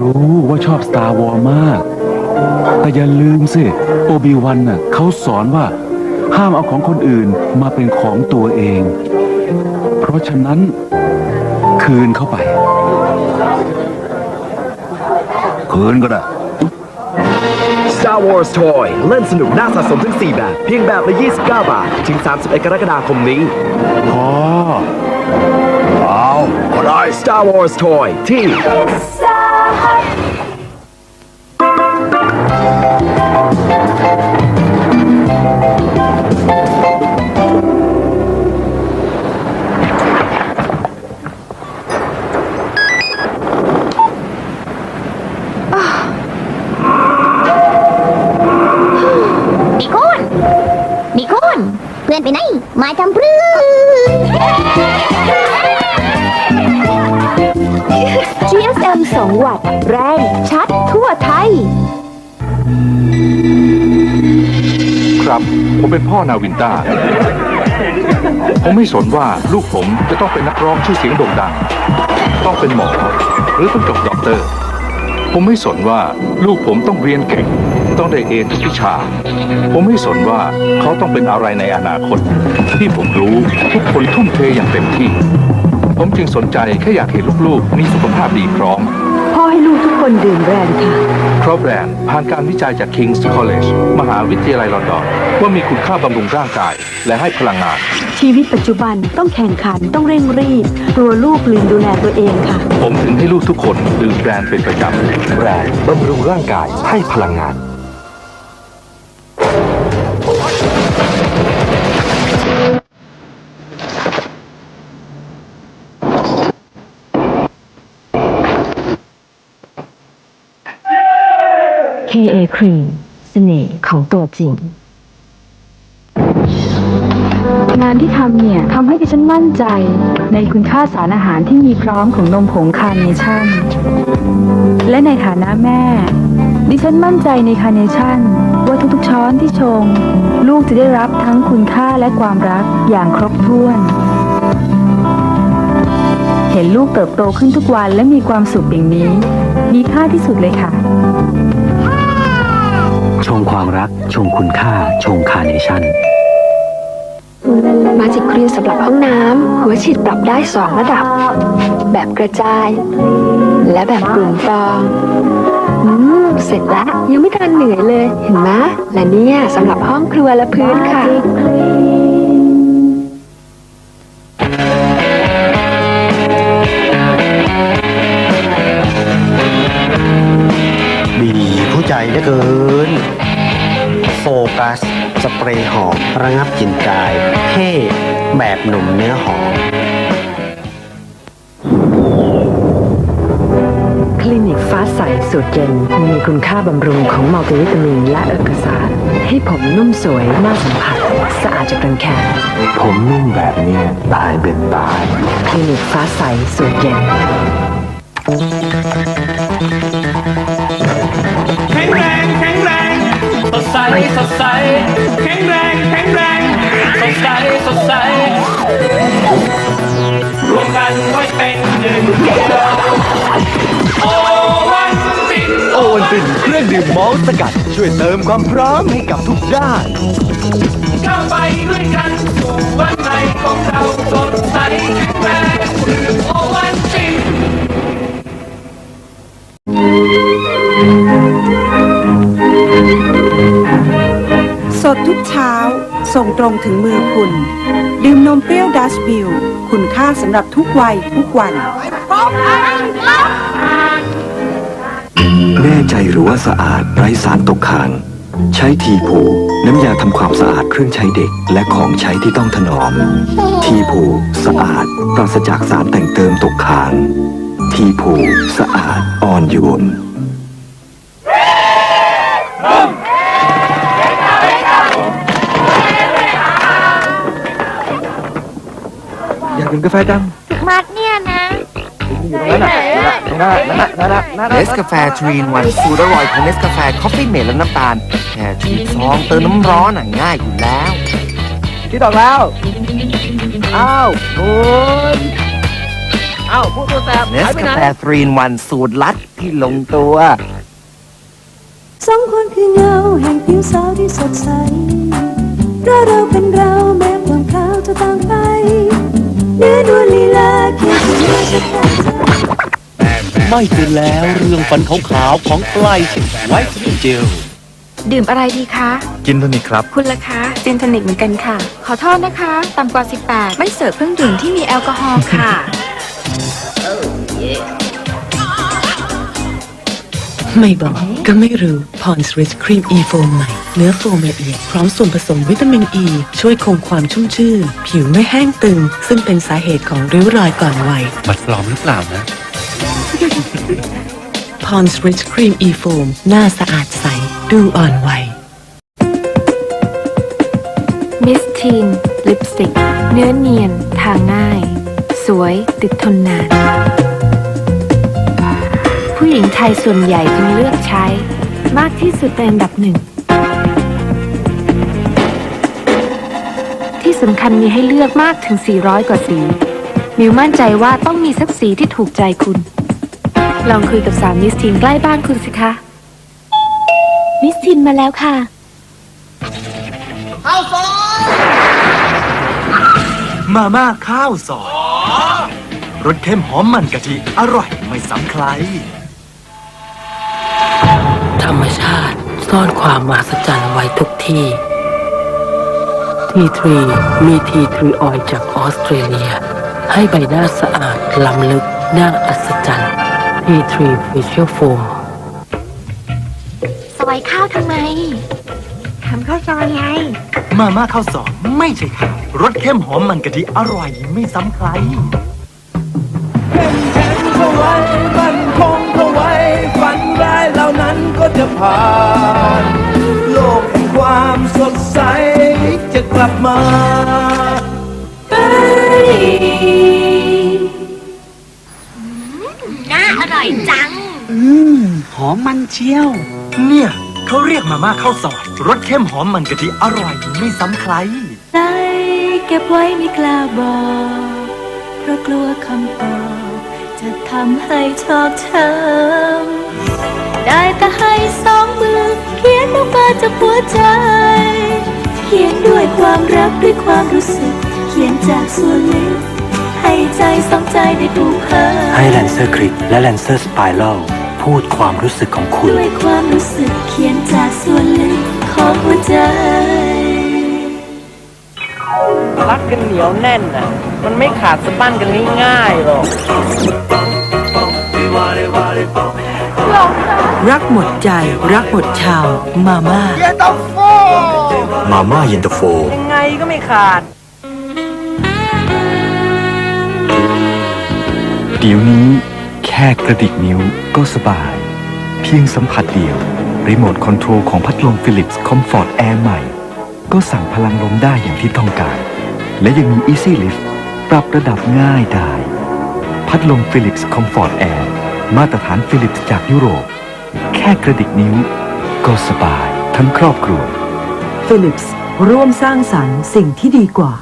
รู้ว่าชอบ Star Wars มาก แต่อย่าลืมสิ โอบิวันน่ะเขาสอนว่า ห้ามเอาของคนอื่นมาเป็นของตัวเอง เพราะฉะนั้น คืนเข้าไป คืนก็ได้ Star Wars Toy เล่นสนุกน่าสะสมถึง 4 แบบ เพียงแบบละ 29 บาท ถึง 31 กรกฎาคมนี้ พอ เอาก็ได้ Star Wars Toy ที่ พื่อนไปไหนมาทำพรื้เชียร์เอ็มสองวัตต์แรงชัดทั่วไทย ครับ ผมเป็นพ่อนาวินต้า ผมไม่สนว่าลูกผมจะต้องเป็นนักร้องชื่อเสียงโด่งดัง ต้องเป็นหมอ หรือต้องจบด็อกเตอร์ ผมไม่สนว่าลูกผมต้องเรียนเก่ง ต้องได้เอทุกวิชา ผมไม่สนว่าเขาต้องเป็นอะไรในอนาคต ที่ผมรู้ทุกคนทุ่มเทอย่างเต็มที่ ผมจึงสนใจแค่อยากเห็นลูกๆ มีสุขภาพดีพร้อม พ่อให้ลูกทุก คนดื่มแบรนด์ค่ะ เพราะแบรนด์ผ่านการวิจัยจาก King's College มหาวิทยาลัยลอนดอนว่ามีคุณค่าบำรุงร่างกาย และให้พลังงาน ชีวิตปัจจุบันต้องแข่งขันต้องเร่งรีบกลัวลูกลืมดูแลตัวเองค่ะ ผมถึงให้ลูกทุกคนดื่มแบรนด์เป็นประจำแบรนด์บำรุงร่างกายให้พลังงาน KA Cream เสน่ห์ของตัวจริง งานที่ทำเนี่ยทำให้ดิฉันมั่นใจ ในคุณค่าสารอาหารที่มีพร้อมของนมผงคาร์เนชั่น และในฐานะแม่ ดิฉันมั่นใจในคาร์เนชั่น ว่าทุกๆช้อนที่ชง ลูกจะได้รับทั้งคุณค่าและความรักอย่างครบถ้วนเห็นลูกเติบโตขึ้นทุกวันและมีความสุขอย่างนี้ มีค่าที่สุดเลยค่ะ งความรัก ชงคุณค่า ชงคาร์เนชั่น มาจิกครีมสำหรับห้องน้ำหัวฉีดปรับได้2ระดับ แบบกระจาย และแบบกลุ่มฟองอืมเสร็จแล้วยังไม่ทันเหนื่อยเลย เห็นไหมและเนี่ยสำหรับห้องครัวและพื้นค่ะดีผู้ใจเหลือเกินโฟ กัส สเปรย์หอมระงับกลิ่นกาย เท่แบบหนุ่มเนื้อหอม คลินิกฟ้าใสสูตรเย็น มีคุณค่าบำรุงของมัลติวิตามินและเอกสาร ให้ผมนุ่มสวยน่าสัมผัส สะอาดจากรังแคผมนุ่มแบบเนี้ยตายเป็นตาย คลินิกฟ้าใสสูตรเย็น สดใสสดใสแข็งแรงแข็งแรงสดใสสดใสรวมกันไว้เป็นหนึ่งเดียวโอวันตินโอวันตินเครื่องดื่มมอลต์สกัด ช่วยเติมความพร้อมให้กับทุกด้านก้าวไปด้วยกันสู่วันใหม่ของเราสดใสแข็งแรงโอวันตินสด เช้า ส่งตรงถึงมือคุณ ดื่มนมเปรี้ยวดัชบิลคุณค่าสำหรับทุกวัยทุกวัน แน่ใจหรือว่าสะอาดไร้สารตกค้างใช้ทีผูน้ำยาทำความสะอาดเครื่องใช้เด็ก และของใช้ที่ต้องถนอม ทีผูสะอาดปราศจากสารแต่งเติมตกค้าง ทีผูสะอาดอ่อนโยน อยากดื่มกาแฟจังมัดเนี่ยนะอยู่ตรงนั้นน่ะตรงนั้นน่ะนั่นน่ะนั่นน่ะนั่นเนน่ะสกาแฟทรีนวันสูตรอร่อยของเนสกาแฟคอฟฟี่เมดและน้ำตาลแค่ฉีดซองเติมน้ำร้อนอะง่ายอยู่แล้ว คิดออกแล้ว อ้าวคุณอ้าวพวกตัวแสบเนสกาแฟทรีนวันสูตรลัดที่ลงตัว สองคนคือเงาแห่งผิวสาวที่สดใสเพราะเราเป็นเราแม้ ไม่เป็นแล้วเรื่องฟันขาวๆของไกลไวท์เจลดื่มอะไรดีคะ กินโทนิกครับ คุณล่ะคะจินทนิกเหมือนกันค่ะ ขอโทษนะคะ ต่ำกว่า 18 ไม่เสิร์ฟเครื่องดื่มที่มีแอลกอฮอล์ค่ะ ไม่บอกก็ไม่รู้พรสริชครีมอีโฟมใหม่เนื้อโฟมละเอียด พร้อมส่วนผสมวิตามินอ e, ีช่วยคงความชุ่มชื่น ผิวไม่แห้งตึง ซึ่งเป็นสาเหตุของริ้วรอยก่อนวัยบัดปลอมหรือเปล่านะ พรสริชครีมอีโฟมหน้าสะอาดใส ดูอ่อนวัยมิสทีนลิปสติก เนื้อเนียน ทาง่าย สวยติดทนนาน ผู้หญิงไทยส่วนใหญ่จึงเลือกใช้ มากที่สุดเป็นอันดับหนึ่ง ที่สำคัญมีให้เลือกมากถึง 400 กว่าสี มิวมั่นใจว่าต้องมีสักสีที่ถูกใจคุณ ลองคุยกับสาวมิสทีนใกล้บ้านคุณสิคะ มิสทีนมาแล้วค่ะมาม่าข้าวซอยรสเข้มหอมมันกะทิอร่อยไม่ซ้ำใคร ธรรมชาติซ่อนความมหัศจรรย์ไว้ทุกที่ T3 มี T3 ออยล์จากออสเตรเลีย ให้ใบหน้าสะอาดล้ำลึกน่าอัศจรรย์ T3 Facial Foam ซอยข้าวทำไม ทำข้าวซอยไง มาม่าข้าวซอยไม่ใช่ข้าวรสเข้มหอมมันกะทิอร่อยไม่ซ้ำใครเข้าไว้มันคงเข้าไว้ฝันร้ายเหล่านั้นก็จะผ่าน โลกแห่งความสดใสจะกลับมา น่าอร่อยจัง อืม หอมมันเชียว เนี่ยเขาเรียกมาม่าข้าวซอยรสเข้มหอมมันกะทิอร่อยไม่ซ้ำใครใจเก็บไว้ไม่กล้าบอก เพราะกลัวคำตอบจะทำให้ชอบช้ำได้แต่ให้สองมือ เขียนออกมาจากหัวใจ เขียนด้วยความรักด้วยความรู้สึกเขียนจากส่วนลึกให้ใจสองใจได้ถูกเพ้อให้แลนเซอร์คลิกและแลนเซอร์สไปรัลพูดความรู้สึกของคุณ ด้วยความรู้สึกเขียนจากส่วนลึกของหัวใจรักกันเหนียวแน่นน่ะ มันไม่ขาดสะบั้นกันง่ายๆหรอกรักหมดใจ รักหมดชาว มาม่าเย็นตาโฟมาม่าเย็นตาโฟยังไงก็ไม่ขาด เดี๋ยวนี้แค่กระดิกนิ้วก็สบาย เพียงสัมผัสเดียว รีโมทคอนโทรลของพัดลมฟิลิปส์คอมฟอร์ตแอร์ใหม่ ก็สั่งพลังลมได้อย่างที่ต้องการ และยังมี Easy Lift ปรับระดับง่ายได้ พัดลมฟิลิปส์คอมฟอร์ตแอร์มาตรฐานฟิลิปส์จากยุโรป แค่กระดิกนิ้ว ก็สบายทั้งครอบครัวฟิลิปส์ร่วมสร้างสรรค์สิ่งที่ดีกว่า